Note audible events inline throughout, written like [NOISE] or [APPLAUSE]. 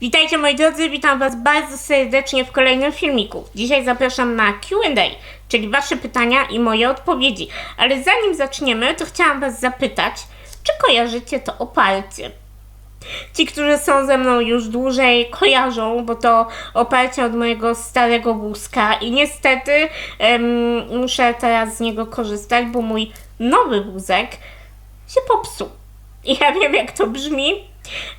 Witajcie moi drodzy, witam was bardzo serdecznie w kolejnym filmiku. Dzisiaj zapraszam na Q&A, czyli wasze pytania i moje odpowiedzi. Ale zanim zaczniemy, to chciałam was zapytać, czy kojarzycie to oparcie? Ci, którzy są ze mną już dłużej, kojarzą, bo to oparcie od mojego starego wózka i niestety em, muszę teraz z niego korzystać, bo mój nowy wózek się popsuł. I ja wiem, jak to brzmi.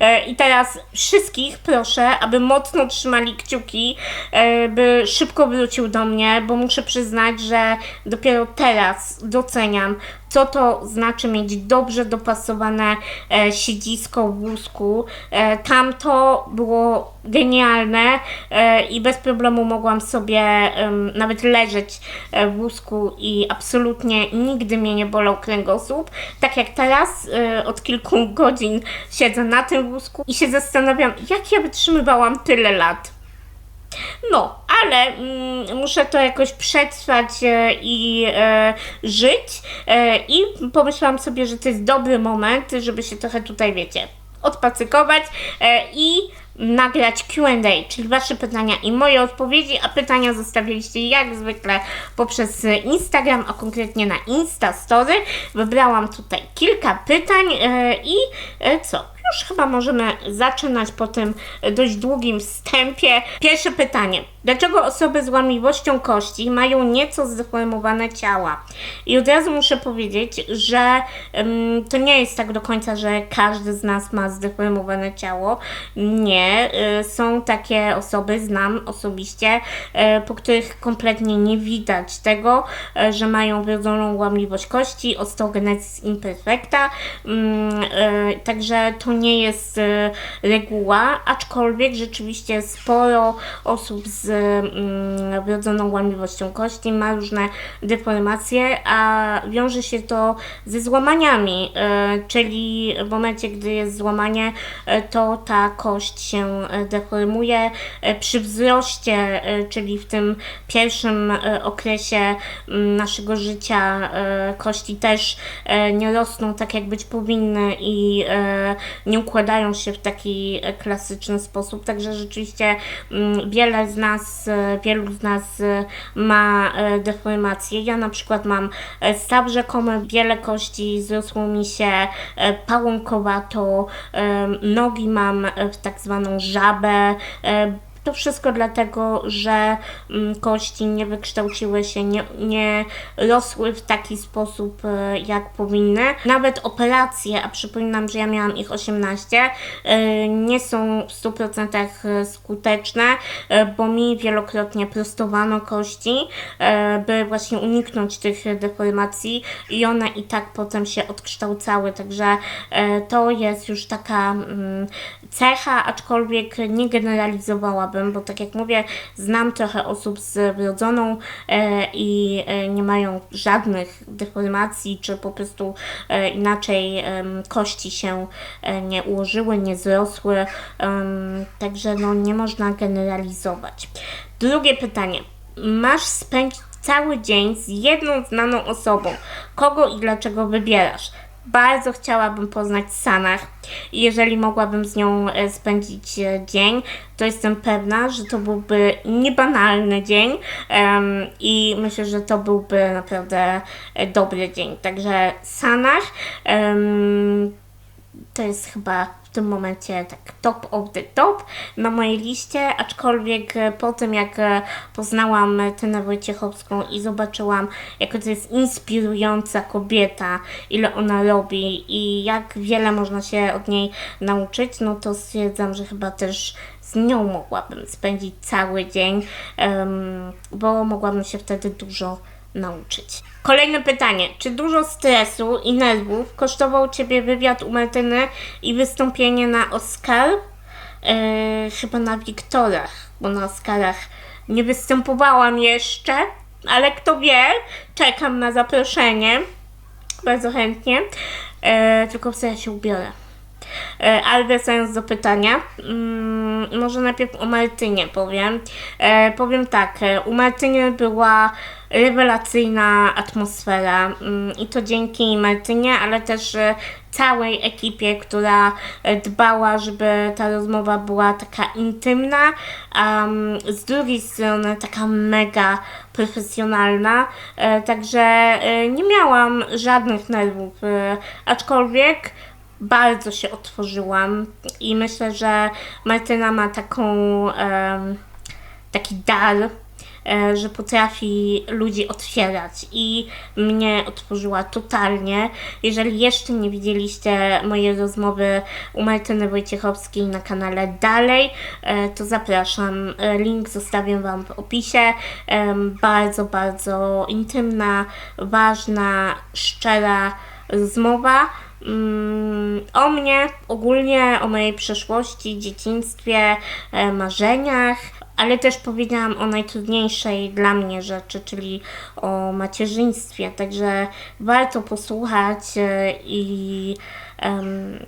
E, I teraz wszystkich proszę, aby mocno trzymali kciuki, e, by szybko wrócił do mnie, bo muszę przyznać, że dopiero teraz doceniam, co to znaczy mieć dobrze dopasowane e, siedzisko w wózku. E, tamto było genialne e, i bez problemu mogłam sobie em, nawet leżeć e, w wózku i absolutnie nigdy mnie nie bolał kręgosłup. Tak jak teraz, e, od kilku [LAUGHS] godzin siedzę na tym wózku i się zastanawiam, jak ja wytrzymywałam tyle lat. No, ale mm, muszę to jakoś przetrwać e, i e, żyć. E, I pomyślałam sobie, że to jest dobry moment, żeby się trochę tutaj, wiecie, odpacykować e, i nagrać Q&A, czyli Wasze pytania i moje odpowiedzi, a pytania zostawiliście jak zwykle poprzez Instagram, a konkretnie na Instastory. Wybrałam tutaj kilka pytań e, i e, co? Już chyba możemy zaczynać po tym dość długim wstępie. Pierwsze pytanie. Dlaczego osoby z łamliwością kości mają nieco zdeformowane ciała? I od razu muszę powiedzieć, że ym, to nie jest tak do końca, że każdy z nas ma zdeformowane ciało. Nie. Y, są takie osoby, znam osobiście, y, po których kompletnie nie widać tego, y, że mają wrodzoną łamliwość kości, osteogenesis imperfecta. Ym, y, także to nie jest y, reguła, aczkolwiek rzeczywiście sporo osób z mm, wrodzoną łamliwością kości ma różne deformacje, a wiąże się to ze złamaniami, y, czyli w momencie, gdy jest złamanie, y, to ta kość się y, deformuje. Przy wzroście, czyli w tym pierwszym okresie mm, naszego życia, kości też nie rosną tak, jak być powinny i nie układają się w taki e, klasyczny sposób. Także rzeczywiście mm, wiele z nas, e, wielu z nas e, ma e, deformacje. Ja na przykład mam e, staw rzekomy, wiele kości zrosło mi się pałąkowato, nogi mam w tak zwaną żabę. To wszystko dlatego, że mm, kości nie wykształciły się, nie, nie rosły w taki sposób, e, jak powinny. Nawet operacje, a przypominam, że ja miałam ich 18, e, nie są w 100% skuteczne, e, bo mi wielokrotnie prostowano kości, by właśnie uniknąć tych deformacji i one i tak potem się odkształcały, także to jest już taka mm, cecha, aczkolwiek nie generalizowałabym, bo tak jak mówię, znam trochę osób z wrodzoną e, i e, nie mają żadnych deformacji, czy po prostu e, inaczej kości się nie ułożyły, nie zrosły, także no nie można generalizować. Drugie pytanie. Masz spędzić cały dzień z jedną znaną osobą. Kogo i dlaczego wybierasz? Bardzo chciałabym poznać Sanach i jeżeli mogłabym z nią e, spędzić e, dzień, to jestem pewna, że to byłby niebanalny dzień em, i myślę, że to byłby naprawdę e, dobry dzień. Także Sanach em, to jest chyba w tym momencie tak top of the top na mojej liście, aczkolwiek e, po tym jak e, poznałam Tynę Wojciechowską i zobaczyłam jaka to jest inspirująca kobieta, ile ona robi i jak wiele można się od niej nauczyć, no to stwierdzam, że chyba też z nią mogłabym spędzić cały dzień, bo mogłabym się wtedy dużo nauczyć. Kolejne pytanie. Czy dużo stresu i nerwów kosztował Ciebie wywiad u Martyny i wystąpienie na Oscar? Yy, chyba na Wiktorach, bo na Oscarach nie występowałam jeszcze, ale kto wie, czekam na zaproszenie. Bardzo chętnie. Yy, tylko w ja się ubiorę. E, ale wracając do pytania, mm, może najpierw o Martynie powiem. E, powiem tak, e, u Martyny była rewelacyjna atmosfera mm, i to dzięki Martynie, ale też e, całej ekipie, która e, dbała, żeby ta rozmowa była taka intymna, mm, z drugiej strony taka mega profesjonalna, e, także nie miałam żadnych nerwów, aczkolwiek bardzo się otworzyłam i myślę, że Martyna ma taką taki dar, że potrafi ludzi otwierać i mnie otworzyła totalnie. Jeżeli jeszcze nie widzieliście mojej rozmowy u Martyny Wojciechowskiej na kanale dalej, e, to zapraszam. E, Link zostawię Wam w opisie. Bardzo, bardzo intymna, ważna, szczera rozmowa. Mm, o mnie, ogólnie o mojej przeszłości, dzieciństwie, e, marzeniach, ale też powiedziałam o najtrudniejszej dla mnie rzeczy, czyli o macierzyństwie. Także warto posłuchać e, i em,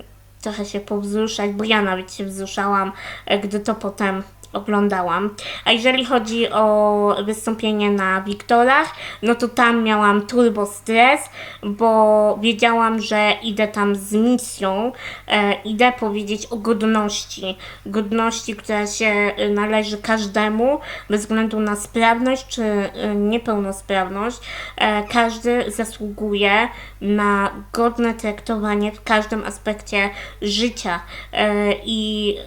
trochę się powzruszać, bo ja nawet się wzruszałam, e, gdy to potem oglądałam. A jeżeli chodzi o wystąpienie na Wiktorach, no to tam miałam turbo stres, bo wiedziałam, że idę tam z misją, e, idę powiedzieć o godności. Godności, która się e, należy każdemu, bez względu na sprawność czy e, niepełnosprawność. E, każdy zasługuje na godne traktowanie w każdym aspekcie życia. E, I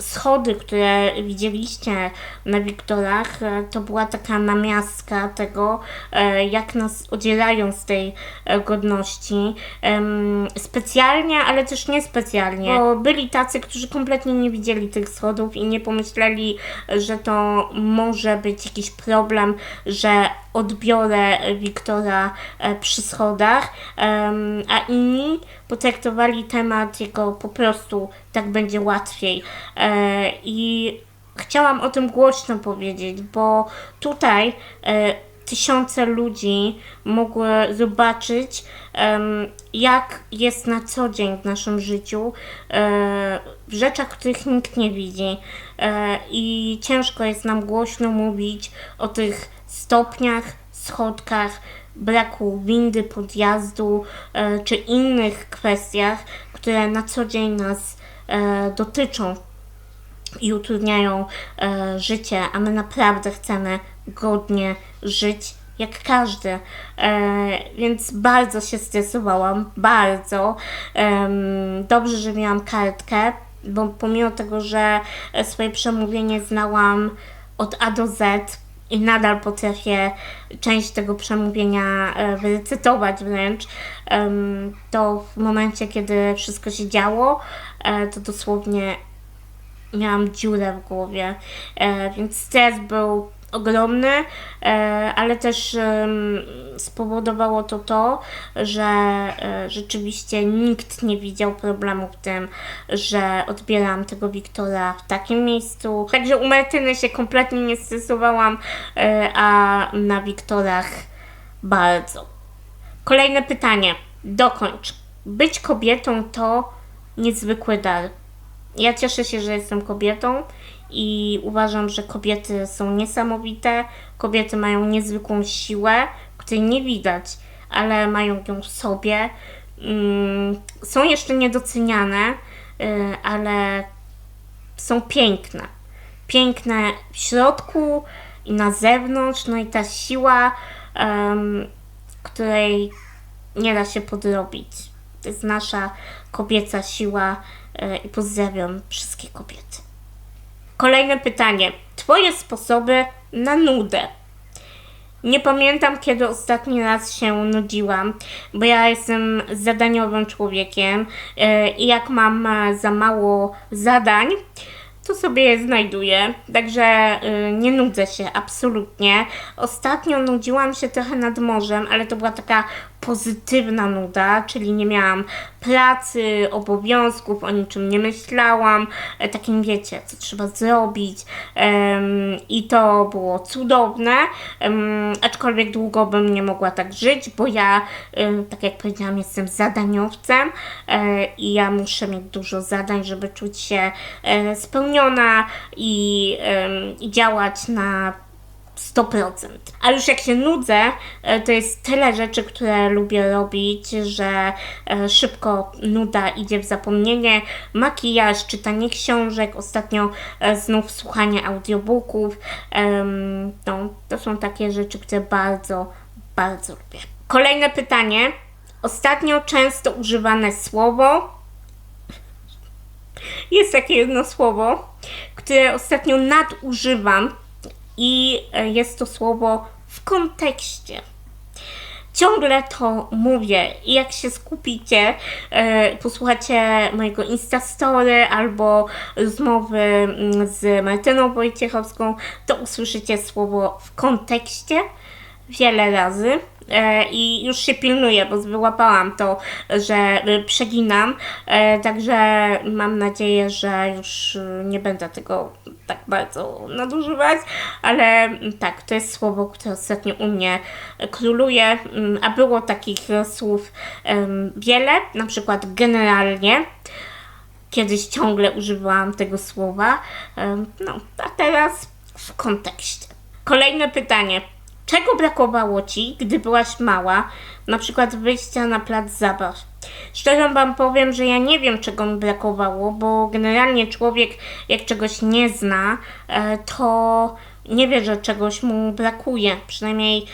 schody, które widzieliście na Wiktorach, e, to była taka namiastka tego, e, jak nas odzielają z tej e, godności. Specjalnie, ale też niespecjalnie. Bo byli tacy, którzy kompletnie nie widzieli tych schodów i nie pomyśleli, że to może być jakiś problem, że odbiorę Wiktora przy schodach, a inni potraktowali temat jako po prostu tak będzie łatwiej. E, I chciałam o tym głośno powiedzieć, bo tutaj e, tysiące ludzi mogły zobaczyć, jak jest na co dzień w naszym życiu, e, w rzeczach, których nikt nie widzi. I ciężko jest nam głośno mówić o tych stopniach, schodkach, braku windy, podjazdu czy innych kwestiach, które na co dzień nas dotyczą i utrudniają e, życie, a my naprawdę chcemy godnie żyć jak każdy. E, więc bardzo się stresowałam, bardzo. Dobrze, że miałam kartkę, bo pomimo tego, że e, swoje przemówienie znałam od A do Z i nadal potrafię część tego przemówienia e, wyrecytować wręcz, to w momencie, kiedy wszystko się działo, e, to dosłownie miałam dziurę w głowie, e, więc stres był ogromny, e, ale też spowodowało to to, że e, rzeczywiście nikt nie widział problemu w tym, że odbieram tego Wiktora w takim miejscu. Także u Martyny się kompletnie nie stresowałam, e, a na Wiktorach bardzo. Kolejne pytanie. Dokończ. Być kobietą to niezwykły dar. Ja cieszę się, że jestem kobietą i uważam, że kobiety są niesamowite. Kobiety mają niezwykłą siłę, której nie widać, ale mają ją w sobie. Mm, Są jeszcze niedoceniane, y, ale są piękne. Piękne w środku i na zewnątrz, no i ta siła, której nie da się podrobić. To jest nasza kobieca siła e, i pozdrawiam wszystkie kobiety. Kolejne pytanie. Twoje sposoby na nudę. Nie pamiętam, kiedy ostatni raz się nudziłam, bo ja jestem zadaniowym człowiekiem e, i jak mam e, za mało zadań, to sobie je znajduję. Także e, nie nudzę się absolutnie. Ostatnio nudziłam się trochę nad morzem, ale to była taka pozytywna nuda, czyli nie miałam pracy, obowiązków, o niczym nie myślałam, e, takim wiecie, co trzeba zrobić em, i to było cudowne, em, aczkolwiek długo bym nie mogła tak żyć, bo ja, em, tak jak powiedziałam, jestem zadaniowcem e, i ja muszę mieć dużo zadań, żeby czuć się e, spełniona i, i działać na 100%. A już jak się nudzę, e, to jest tyle rzeczy, które lubię robić, że e, szybko nuda idzie w zapomnienie. Makijaż, czytanie książek, ostatnio e, znów słuchanie audiobooków. No, to są takie rzeczy, które bardzo, bardzo lubię. Kolejne pytanie. Ostatnio często używane słowo jest takie jedno słowo, które ostatnio nadużywam i e, jest to słowo w kontekście. Ciągle to mówię i jak się skupicie, e, posłuchacie mojego Instastory albo rozmowy mm, z Martyną Wojciechowską, to usłyszycie słowo w kontekście wiele razy. E, I już się pilnuję, bo wyłapałam to, że e, przeginam. E, Także mam nadzieję, że już e, nie będę tego tak bardzo nadużywać, ale mm, tak, to jest słowo, które ostatnio u mnie króluje, mm, a było takich e, słów wiele, na przykład generalnie. Kiedyś ciągle używałam tego słowa, no a teraz w kontekście. Kolejne pytanie. Czego brakowało Ci, gdy byłaś mała, na przykład wyjścia na plac zabaw? Szczerze Wam powiem, że ja nie wiem, czego mi brakowało, bo generalnie człowiek, jak czegoś nie zna, e, to nie wie, że czegoś mu brakuje. Przynajmniej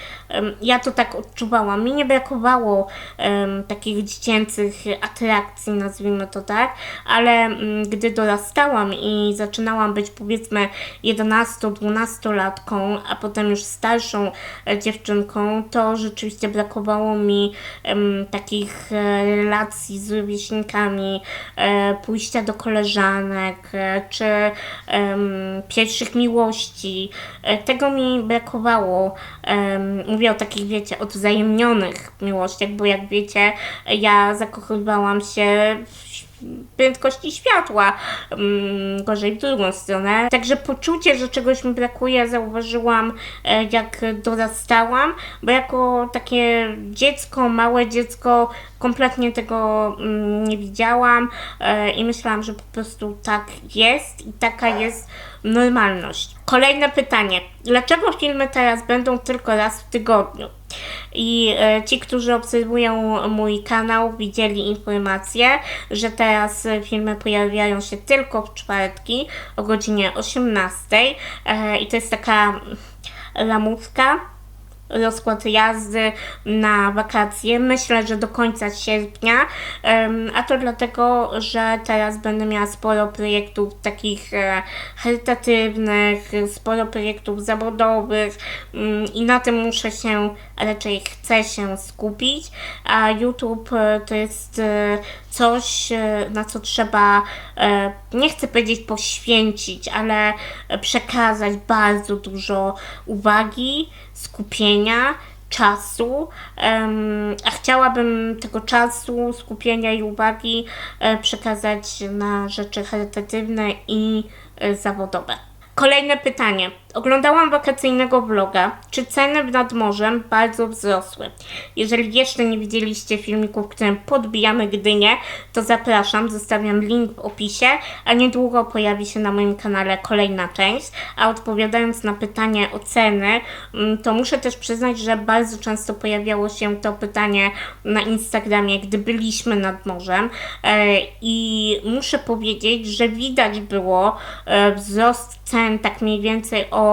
ja to tak odczuwałam. Mi nie brakowało em, takich dziecięcych atrakcji, nazwijmy to tak, ale mm, gdy dorastałam i zaczynałam być powiedzmy 11-12-latką, a potem już starszą e, dziewczynką, to rzeczywiście brakowało mi em, takich e, relacji z rówieśnikami, e, pójścia do koleżanek, czy pierwszych miłości. Tego mi brakowało. Em, Mówię o takich, wiecie, odwzajemnionych miłościach, bo jak wiecie, ja zakochywałam się w prędkości światła, mm, gorzej w drugą stronę. Także poczucie, że czegoś mi brakuje, zauważyłam, e, jak dorastałam, bo jako takie dziecko, małe dziecko, kompletnie tego mm, nie widziałam e, i myślałam, że po prostu tak jest i taka jest normalność. Kolejne pytanie. Dlaczego filmy teraz będą tylko raz w tygodniu? I e, ci, którzy obserwują mój kanał, widzieli informację, że teraz filmy pojawiają się tylko w czwartki o godzinie 18. E, I to jest taka lamówka rozkład jazdy na wakacje. Myślę, że do końca sierpnia, a to dlatego, że teraz będę miała sporo projektów takich e, charytatywnych, sporo projektów zawodowych mm, i na tym muszę się, raczej chcę się skupić, a YouTube e, to jest e, coś, na co trzeba, nie chcę powiedzieć poświęcić, ale przekazać bardzo dużo uwagi, skupienia, czasu, a chciałabym tego czasu, skupienia i uwagi e, przekazać na rzeczy charytatywne i e, zawodowe. Kolejne pytanie. Oglądałam wakacyjnego vloga. Czy ceny nad morzem bardzo wzrosły? Jeżeli jeszcze nie widzieliście filmiku, w którym podbijamy Gdynię, to zapraszam, zostawiam link w opisie, a niedługo pojawi się na moim kanale kolejna część. A odpowiadając na pytanie o ceny, mm, to muszę też przyznać, że bardzo często pojawiało się to pytanie na Instagramie, gdy byliśmy nad morzem e, i muszę powiedzieć, że widać było e, wzrost cen tak mniej więcej o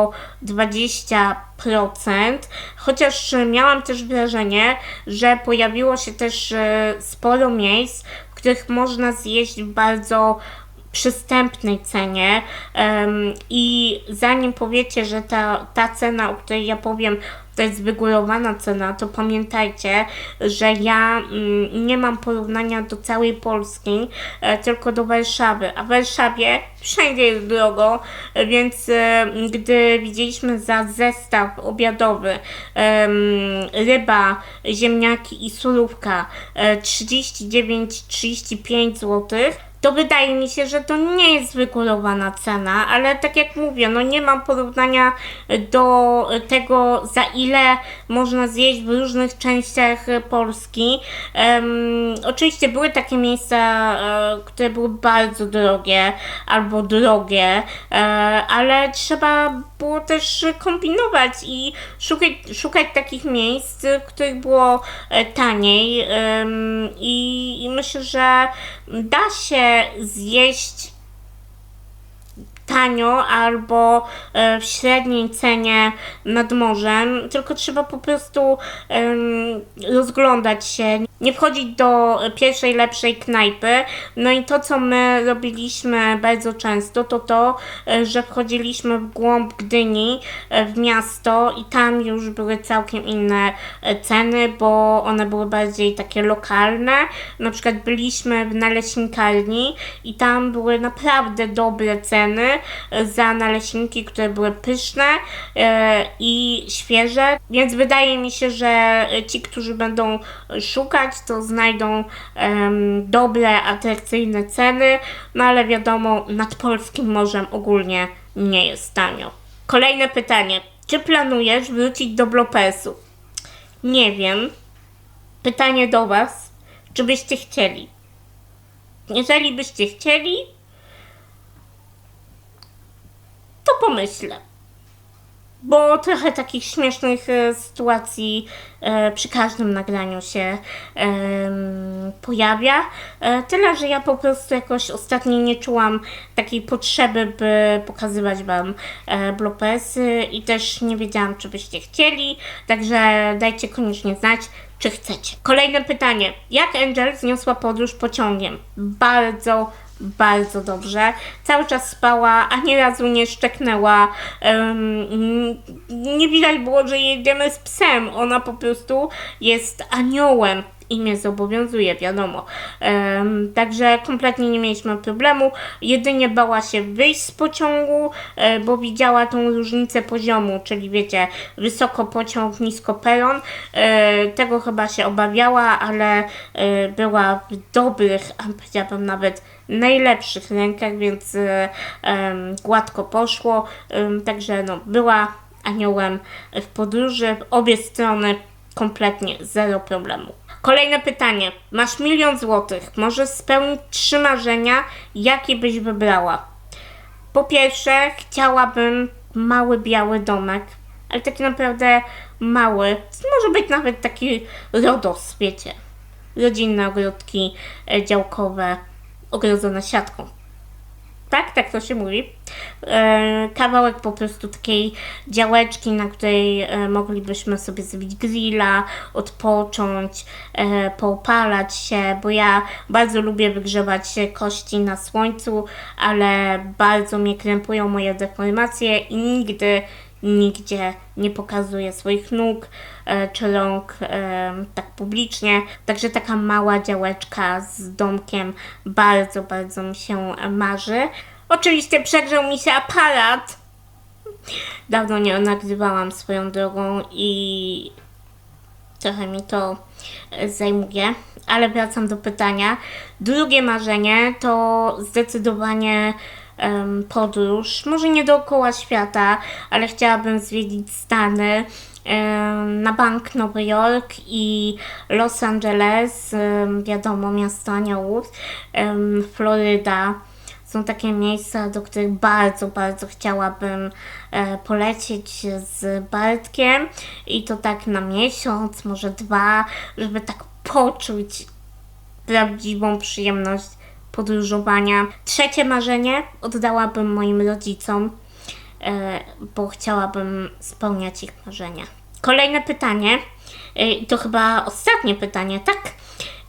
20%, chociaż miałam też wrażenie, że pojawiło się też e, sporo miejsc, w których można zjeść bardzo przystępnej cenie i zanim powiecie, że ta, ta cena, o której ja powiem, to jest wygórowana cena, to pamiętajcie, że ja mm, nie mam porównania do całej Polski, e, tylko do Warszawy. A w Warszawie wszędzie jest drogo, e, więc e, gdy widzieliśmy za zestaw obiadowy ryba, ziemniaki i surówka e, 39-35 zł, to wydaje mi się, że to nie jest wygórowana cena, ale tak jak mówię, no nie mam porównania do tego, za ile można zjeść w różnych częściach Polski. Em, oczywiście były takie miejsca, e, które były bardzo drogie albo drogie, e, ale trzeba było też kombinować i szukać, szukać takich miejsc, w których było e, taniej em, i, i myślę, że da się zjeść tanio albo e, w średniej cenie nad morzem, tylko trzeba po prostu rozglądać się, nie wchodzić do pierwszej lepszej knajpy. No i to, co my robiliśmy bardzo często, to to, e, że wchodziliśmy w głąb Gdyni, e, w miasto i tam już były całkiem inne ceny, bo one były bardziej takie lokalne. Na przykład byliśmy w naleśnikarni i tam były naprawdę dobre ceny za naleśniki, które były pyszne e, i świeże, więc wydaje mi się, że ci, którzy będą szukać, to znajdą dobre, atrakcyjne ceny, no ale wiadomo, nad polskim morzem ogólnie nie jest tanio. Kolejne pytanie. Czy planujesz wrócić do Blopesu? Nie wiem. Pytanie do Was. Czy byście chcieli? Jeżeli byście chcieli, to pomyślę. Bo trochę takich śmiesznych e, sytuacji e, przy każdym nagraniu się em, pojawia. E, tyle, że ja po prostu jakoś ostatnio nie czułam takiej potrzeby, by pokazywać Wam e, blopesy i też nie wiedziałam, czy byście chcieli. Także dajcie koniecznie znać, czy chcecie. Kolejne pytanie. Jak Angel zniosła podróż pociągiem? Bardzo, bardzo dobrze. Cały czas spała, ani razu nie szczeknęła. Em, nie widać było, że jedziemy z psem. Ona po prostu jest aniołem i mnie zobowiązuje, wiadomo. Em, także kompletnie nie mieliśmy problemu. Jedynie bała się wyjść z pociągu, e, bo widziała tą różnicę poziomu, czyli wiecie, wysoko pociąg, nisko peron. E, tego chyba się obawiała, ale e, była w dobrych, a powiedziałabym nawet najlepszych rękach, więc gładko poszło. Także no, była aniołem w podróży. Obie strony kompletnie zero problemu. Kolejne pytanie. Masz milion złotych. Możesz spełnić trzy marzenia. Jakie byś wybrała? Po pierwsze, chciałabym mały biały domek, ale taki naprawdę mały. Może być nawet taki rodos, wiecie. Rodzinne ogródki e, działkowe, ogrodzone siatką. Tak, tak to się mówi. E, kawałek po prostu takiej działeczki, na której e, moglibyśmy sobie zrobić grilla, odpocząć, e, poopalać się, bo ja bardzo lubię wygrzewać kości na słońcu, ale bardzo mnie krępują moje deformacje i nigdy nigdzie nie pokazuję swoich nóg e, czy rąk e, tak publicznie. Także taka mała działeczka z domkiem bardzo, bardzo mi się marzy. Oczywiście przegrzał mi się aparat. Dawno nie nagrywałam swoją drogą i trochę mi to zajmuje, ale wracam do pytania. Drugie marzenie to zdecydowanie em, podróż, może nie dookoła świata, ale chciałabym zwiedzić Stany. Na bank Nowy Jork i Los Angeles, wiadomo, miasto aniołów, em, Floryda. Są takie miejsca, do których bardzo, bardzo chciałabym e, polecieć z Bartkiem i to tak na miesiąc, może dwa, żeby tak poczuć prawdziwą przyjemność podróżowania. Trzecie marzenie oddałabym moim rodzicom, e, bo chciałabym spełniać ich marzenia. Kolejne pytanie, e, to chyba ostatnie pytanie, tak?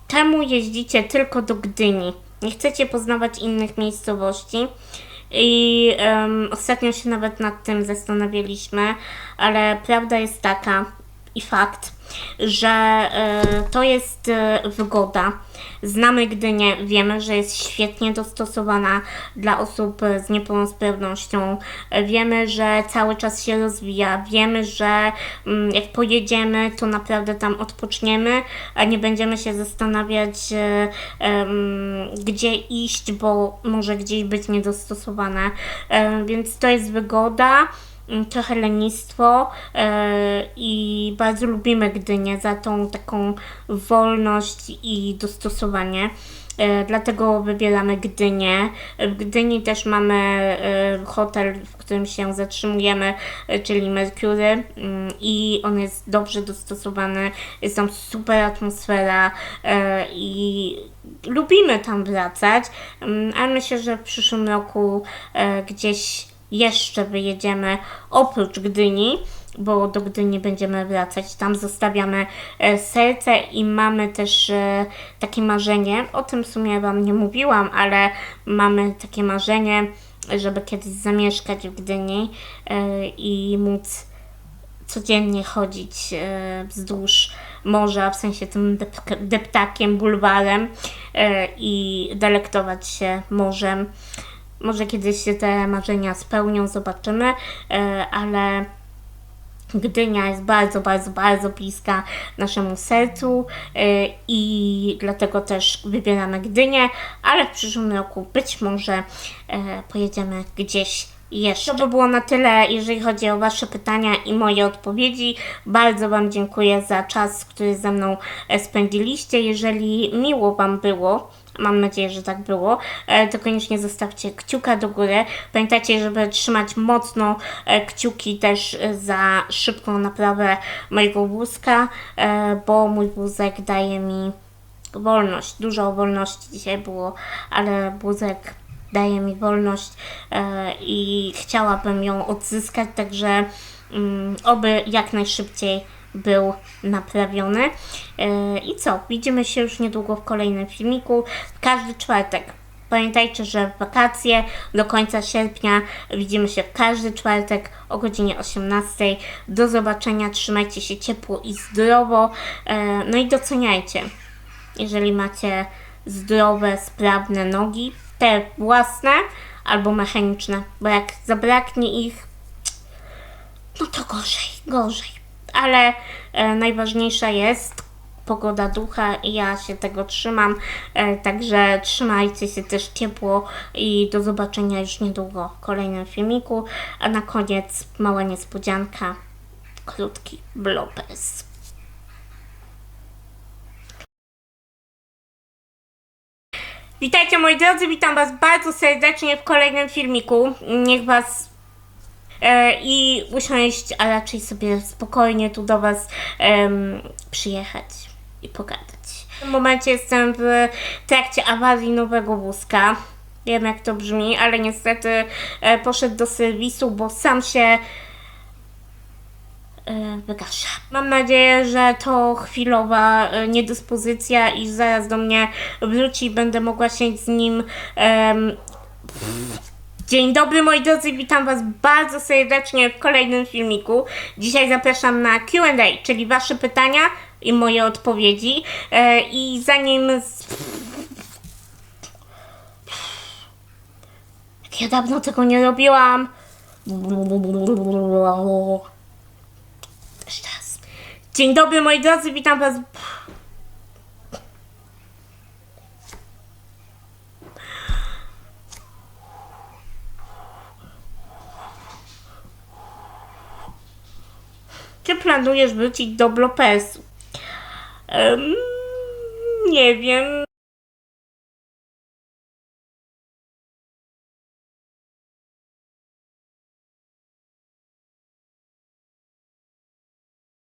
Czemu jeździcie tylko do Gdyni? Nie chcecie poznawać innych miejscowości? I em, ostatnio się nawet nad tym zastanawialiśmy, ale prawda jest taka, i fakt, że e, to jest e, wygoda. Znamy Gdynię, wiemy, że jest świetnie dostosowana dla osób z niepełnosprawnością. Wiemy, że cały czas się rozwija. Wiemy, że mm, jak pojedziemy, to naprawdę tam odpoczniemy, a nie będziemy się zastanawiać, e, em, gdzie iść, bo może gdzieś być niedostosowane. Więc to jest wygoda mm, trochę lenistwo e, i bardzo lubimy Gdynię za tą taką wolność i dostosowanie. E, dlatego wybieramy Gdynię. W Gdyni też mamy e, hotel, w którym się zatrzymujemy, e, czyli Mercury mm, i on jest dobrze dostosowany, jest tam super atmosfera e, i lubimy tam wracać, mm, ale myślę, że w przyszłym roku e, gdzieś jeszcze wyjedziemy oprócz Gdyni, bo do Gdyni będziemy wracać. Tam zostawiamy e, serce i mamy też e, takie marzenie. O tym w sumie Wam nie mówiłam, ale mamy takie marzenie, żeby kiedyś zamieszkać w Gdyni e, i móc codziennie chodzić wzdłuż morza, w sensie tym dep- deptakiem, bulwarem i delektować się morzem. Może kiedyś się te marzenia spełnią, zobaczymy, e, ale Gdynia jest bardzo, bardzo, bardzo bliska naszemu sercu e, i dlatego też wybieramy Gdynię, ale w przyszłym roku być może e, pojedziemy gdzieś jeszcze. To by było na tyle, jeżeli chodzi o Wasze pytania i moje odpowiedzi. Bardzo Wam dziękuję za czas, który ze mną spędziliście. Jeżeli miło Wam było, Mam nadzieję, że tak było. E, To koniecznie zostawcie kciuka do góry. Pamiętajcie, żeby trzymać mocno e, kciuki też e, za szybką naprawę mojego wózka, bo mój wózek daje mi wolność. Dużo wolności dzisiaj było, ale wózek daje mi wolność i chciałabym ją odzyskać, także mm, oby jak najszybciej był naprawiony. E, I co? Widzimy się już niedługo w kolejnym filmiku. W każdy czwartek. Pamiętajcie, że w wakacje do końca sierpnia widzimy się w każdy czwartek o godzinie 18. Do zobaczenia, trzymajcie się ciepło i zdrowo. E, No i doceniajcie, jeżeli macie zdrowe, sprawne nogi, te własne albo mechaniczne, bo jak zabraknie ich, no to gorzej, gorzej. Ale e, najważniejsza jest pogoda ducha i ja się tego trzymam, e, także trzymajcie się też ciepło i do zobaczenia już niedługo w kolejnym filmiku. A na koniec mała niespodzianka, krótki blopers. Witajcie moi drodzy, witam was bardzo serdecznie w kolejnym filmiku. Niech was i usiąść, a raczej sobie spokojnie tu do was em, przyjechać i pogadać. W tym momencie jestem w trakcie awarii nowego wózka. Wiem jak to brzmi, ale niestety e, poszedł do serwisu, bo sam się e, wygasza. Mam nadzieję, że to chwilowa e, niedyspozycja i zaraz do mnie wróci i będę mogła się z nim em, Dzień dobry moi drodzy, witam Was bardzo serdecznie w kolejnym filmiku. Dzisiaj zapraszam na Q&A, czyli Wasze pytania i moje odpowiedzi. E, I zanim... Jak ja dawno tego nie robiłam. Jeszcze raz. Dzień dobry moi drodzy, witam Was... Czy planujesz wrócić do Blopesu? Em, nie wiem.